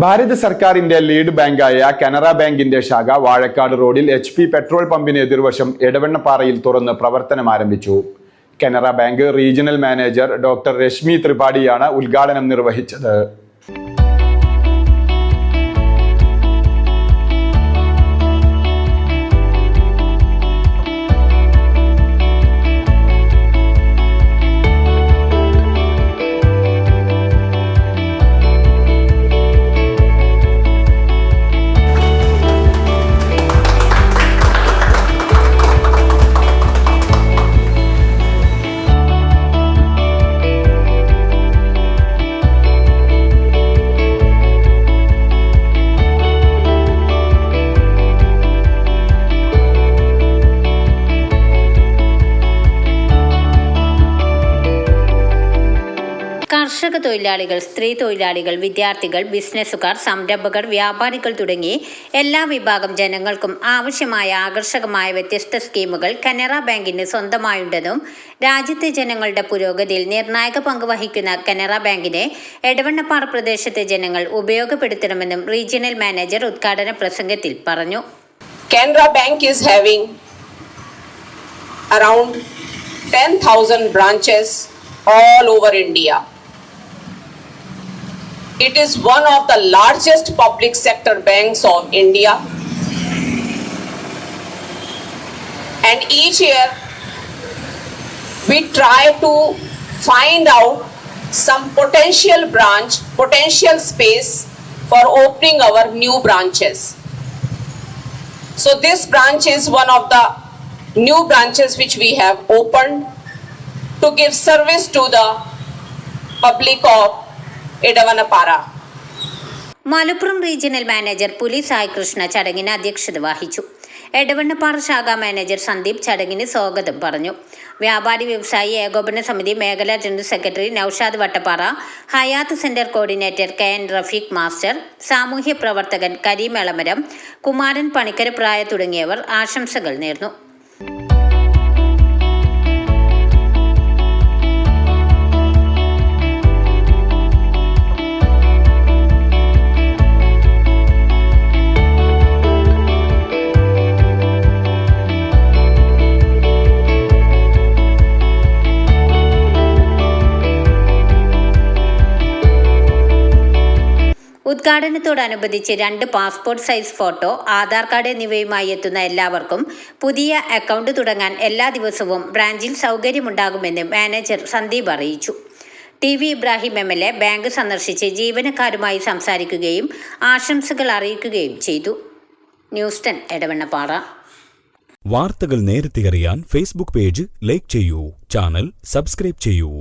ഭാരത സർക്കാരിന്റെ ലീഡ് ബാങ്കായ കനറ ബാങ്കിന്റെ ശാഖ വാഴക്കാട് റോഡിൽ എച്ച് പി പെട്രോൾ പമ്പിന് എതിർവശം എടവണ്ണപ്പാറയിൽ തുറന്ന് പ്രവർത്തനം ആരംഭിച്ചു. Canara bank regional manager doctor Rashmi ത്രിപാഠിയാണ് ഉദ്ഘാടനം നിർവഹിച്ചത്. കർഷക തൊഴിലാളികൾ സ്ത്രീ തൊഴിലാളികൾ വിദ്യാർത്ഥികൾ ബിസിനസ്സുകാർ സംരംഭകർ വ്യാപാരികൾ തുടങ്ങി എല്ലാ വിഭാഗം ജനങ്ങൾക്കും ആവശ്യമായ ആകർഷകമായ വ്യത്യസ്ത സ്കീമുകൾ കനറ ബാങ്കിന് സ്വന്തമായുണ്ടെന്നും രാജ്യത്തെ ജനങ്ങളുടെ പുരോഗതിയിൽ നിർണായക പങ്ക് വഹിക്കുന്ന കനറ ബാങ്കിനെ എടവണ്ണപ്പാറ പ്രദേശത്തെ ജനങ്ങൾ ഉപയോഗപ്പെടുത്തണമെന്നും റീജിയണൽ മാനേജർ ഉദ്ഘാടന പ്രസംഗത്തിൽ പറഞ്ഞു Canara Bank is having around 10,000 branches all over India. It is one of the largest public sector banks of India. And each year, we try to find out some potential branch, potential space for opening our new branches. So this branch is one of the new branches which we have opened to give service to the public of Edavanapara. Malappuram regional manager Puli Saikrishna ചടങ്ങിന് അധ്യക്ഷത വഹിച്ചു. എടവണ്ണപ്പാറ ശാഖാ manager Sandeep ചടങ്ങിന് സ്വാഗതം പറഞ്ഞു. വ്യാപാരി വ്യവസായി ഏകോപന സമിതി മേഖലാ general secretary Naushad Vattappara Hayath centre coordinator K N Rafeeq master സാമൂഹ്യ പ്രവർത്തകൻ കരീം എളമരം കുമാരൻ പണിക്കരപ്രായ തുടങ്ങിയവർ ആശംസകൾ നേർന്നു. ഉദ്ഘാടനത്തോടനുബന്ധിച്ച് രണ്ട് passport size photo Aadhaar card എന്നിവയുമായി എത്തുന്ന എല്ലാവർക്കും പുതിയ അക്കൗണ്ട് തുടങ്ങാൻ എല്ലാ ദിവസവും ബ്രാഞ്ചിൽ സൗകര്യമുണ്ടാകുമെന്ന് മാനേജർ സന്ദീപ് അറിയിച്ചു. T V Ibrahim M L A bank സന്ദർശിച്ച് ജീവനക്കാരുമായി സംസാരിക്കുകയും ആശംസകൾ അറിയിക്കുകയും ചെയ്തു. News ten Edavannappara. വാർത്തകൾ നേരത്തെ അറിയാൻ ഫേസ്ബുക്ക് പേജ് ലൈക്ക് ചെയ്യൂ ചാനൽ സബ്സ്ക്രൈബ് ചെയ്യൂ.